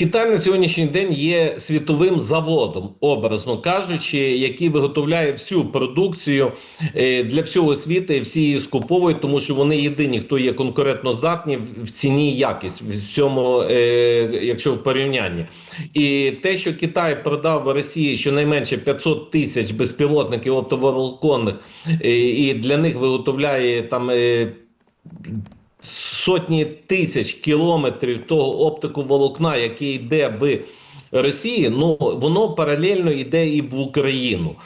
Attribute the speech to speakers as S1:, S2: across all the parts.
S1: Китай на сьогоднішній день є світовим заводом, образно кажучи, який виготовляє всю продукцію е, для всього світу, і всі її скуповують, тому що вони єдині, хто є конкурентно здатні в- ціні і якість в цьому, е, якщо в порівнянні. І те, що Китай продав Росії щонайменше 500 тисяч безпілотників оптоволоконних, е, і для них виготовляє там. Сотні тисяч кілометрів того оптику волокна, який йде в Росії, ну воно паралельно йде і в Україну.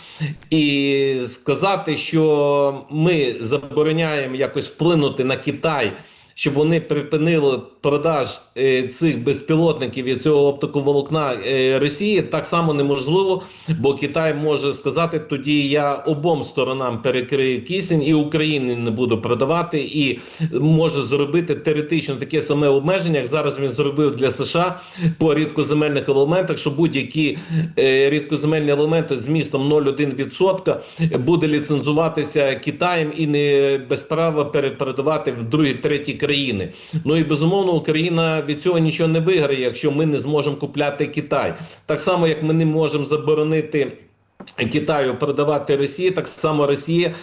S1: І сказати, що ми забороняємо якось вплинути на Китай. Щоб вони припинили продаж е, цих безпілотників і цього оптиковолокна е, Росії, так само неможливо, бо Китай може сказати: тоді я обом сторонам перекрию кисень і Україні не буду продавати, і може зробити теоретично таке саме обмеження, як зараз він зробив для США по рідкоземельних елементах, що будь-які е, рідкоземельні елементи з містом 0,1% буде ліцензуватися Китаєм і не без права перепродавати в другі треті країни. Ну і безумовно Україна від цього нічого не виграє, якщо ми не зможемо купляти Китай. Так само як ми не можемо заборонити. Китаю продавати Росії, так само Росія,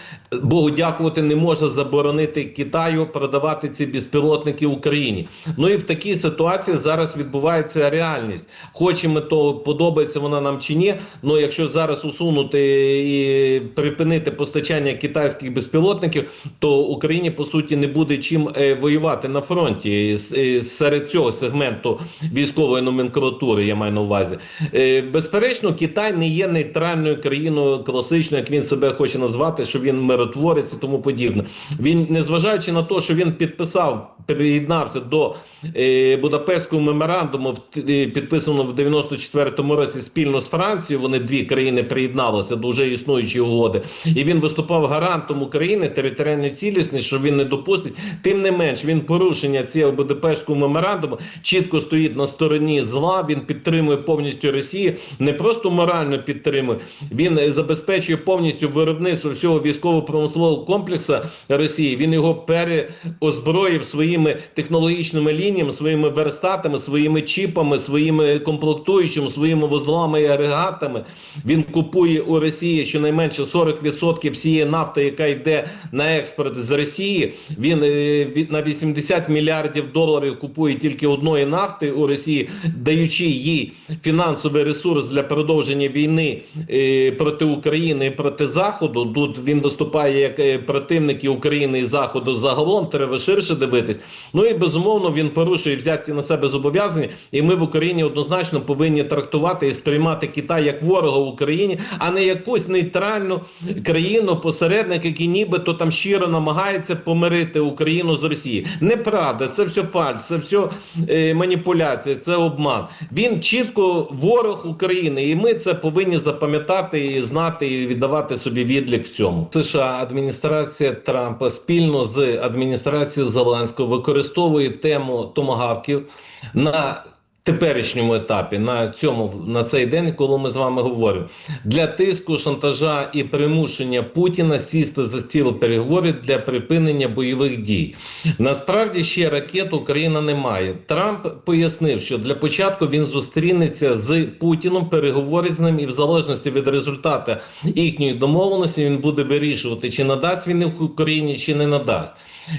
S1: Богу дякувати, не може заборонити Китаю продавати ці безпілотники Україні. Ну і в такій ситуації зараз відбувається реальність. Хочемо то подобається вона нам чи ні. Ну якщо зараз усунути і припинити постачання китайських безпілотників, то Україні по суті не буде чим е, воювати на фронті е, серед цього сегменту військової номенклатури. Я маю на увазі. Е, Безперечно, Китай не є нейтральною країною класичною, як він себе хоче назвати, що він миротворець і тому подібне. Він, незважаючи на те, що він підписав, приєднався до е, Будапештського меморандуму, е, підписаного в 94-му році спільно з Францією. Вони дві країни приєдналися до вже існуючої угоди, і він виступав гарантом України територіальної цілісності, що він не допустить. Тим не менш, він порушення цього Будапештського меморандуму чітко стоїть на стороні зла. Він підтримує повністю Росію, не просто морально підтримує. Він забезпечує повністю виробництво всього військово-промислового комплексу Росії. Він його переозброїв своїми технологічними лініями, своїми верстатами, своїми чіпами, своїми комплектуючими, своїми вузлами і агрегатами. Він купує у Росії щонайменше 40% всієї нафти, яка йде на експорт з Росії. Він е, на 80 мільярдів доларів купує тільки одної нафти у Росії, даючи їй фінансовий ресурс для продовження війни е, проти України і проти Заходу. Тут він виступає як е, противник і України і Заходу загалом. Треба ширше дивитись. Ну і безумовно він порушує взяті на себе зобов'язання. І ми в Україні однозначно повинні трактувати і сприймати Китай як ворога в Україні, а не якусь нейтральну країну, посередник, який нібито там щиро намагається помирити Україну з Росією. Неправда, це все фальш, це все е, маніпуляція, це обман. Він чітко ворог України, і ми це повинні запам'ятати і знати, і віддавати собі відлік в цьому. США адміністрація Трампа спільно з адміністрацією Зеленського використовує тему томагавків на теперішньому етапі на цьому на цей день, коли ми з вами говоримо, для тиску, шантажа і примушення Путіна сісти за стіл переговорів для припинення бойових дій. Насправді ще ракет Україна не має. Трамп пояснив, що для початку він зустрінеться з Путіном, переговорить з ним, і в залежності від результату їхньої домовленості він буде вирішувати, чи надасть він Україні, чи не надасть.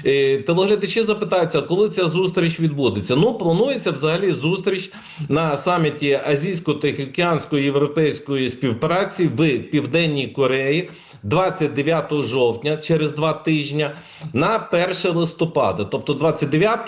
S1: Е, Телеглядачі запитаються, коли ця зустріч відбудеться. Ну, планується взагалі зустріч на саміті Азійсько-Тихоокеанської європейської співпраці в Південній Кореї 29 жовтня, через два тижні, на 1 листопада. Тобто 29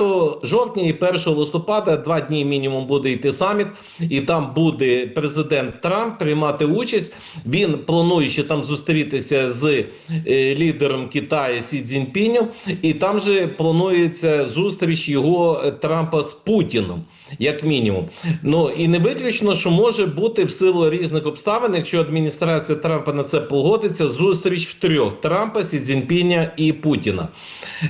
S1: жовтня і 1 листопада, два дні мінімум буде йти саміт, і там буде президент Трамп приймати участь. Він планує ще там зустрітися з е, лідером Китаю Сі Цзіньпінем, і там же планується зустріч його е, Трампа з Путіном, як мінімум. Ну і не виключно, що може бути в силу різних обставин, якщо адміністрація Трампа на це погодиться, зустріч в трьох Трампа, Сі Цзіньпіня і Путіна.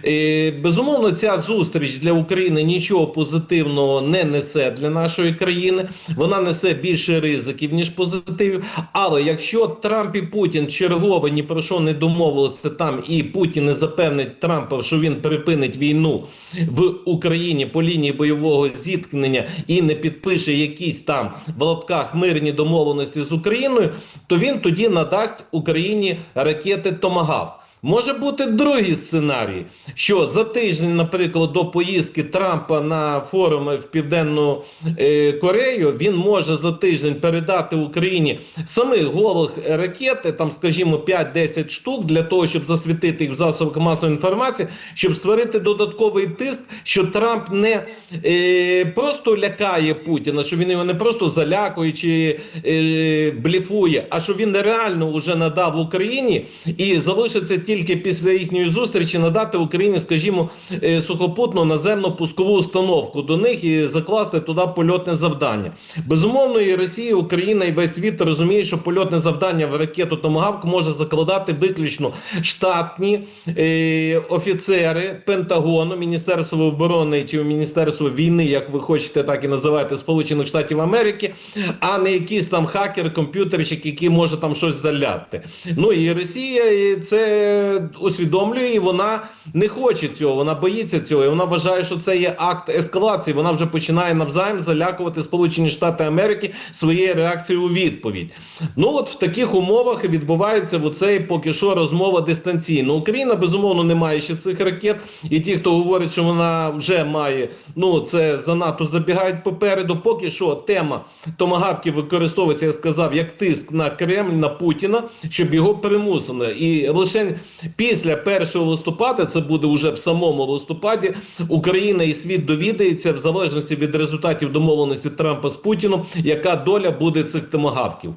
S1: Е, безумовно, ця зустріч для України нічого позитивного не несе для нашої країни. Вона несе більше ризиків, ніж позитивів. Але якщо Трамп і Путін чергово ні про що не домовилися там, і Путін не запевнить Трампа що він припинить війну в Україні по лінії бойового зіткнення і не підпише якісь там в лапках мирні домовленості з Україною, то він тоді надасть Україні ракети Томагав. Може бути другий сценарій, що за тиждень, наприклад, до поїздки Трампа на форуми в Південну е, Корею він може за тиждень передати Україні самих голих ракет, там, скажімо, 5-10 штук для того, щоб засвітити їх в засобах масової інформації, щоб створити додатковий тиск, що Трамп не е, просто лякає Путіна, що він його не просто залякує чи е, бліфує, а що він реально вже надав Україні і залишиться тільки після їхньої зустрічі надати Україні, скажімо, е, сухопутну наземну пускову установку до них і закласти туди польотне завдання. Безумовно, і Росія, Україна і весь світ розуміє, що польотне завдання в ракету Томагавк може закладати виключно штатні е, офіцери Пентагону, Міністерства оборони чи Міністерство війни, як ви хочете, так і називаєте Сполучених Штатів Америки, а не якийсь там хакер, комп'ютерщик, який може там щось заляти. Ну і Росія і це усвідомлює, і вона не хоче цього, вона боїться цього. І вона вважає, що це є акт ескалації. Вона вже починає навзаєм залякувати Сполучені Штати Америки своєю реакцією у відповідь. Ну от в таких умовах відбувається в оцей поки що розмова дистанційно. Україна безумовно не має ще цих ракет, і ті, хто говорить, що вона вже має, ну це занадто забігають попереду. Поки що тема томагавків використовується, я сказав, як тиск на Кремль, на Путіна, щоб його примусили. І лише після 1 листопада, це буде вже в самому листопаді, Україна і світ довідається в залежності від результатів домовленості Трампа з Путіном, яка доля буде цих томагавків.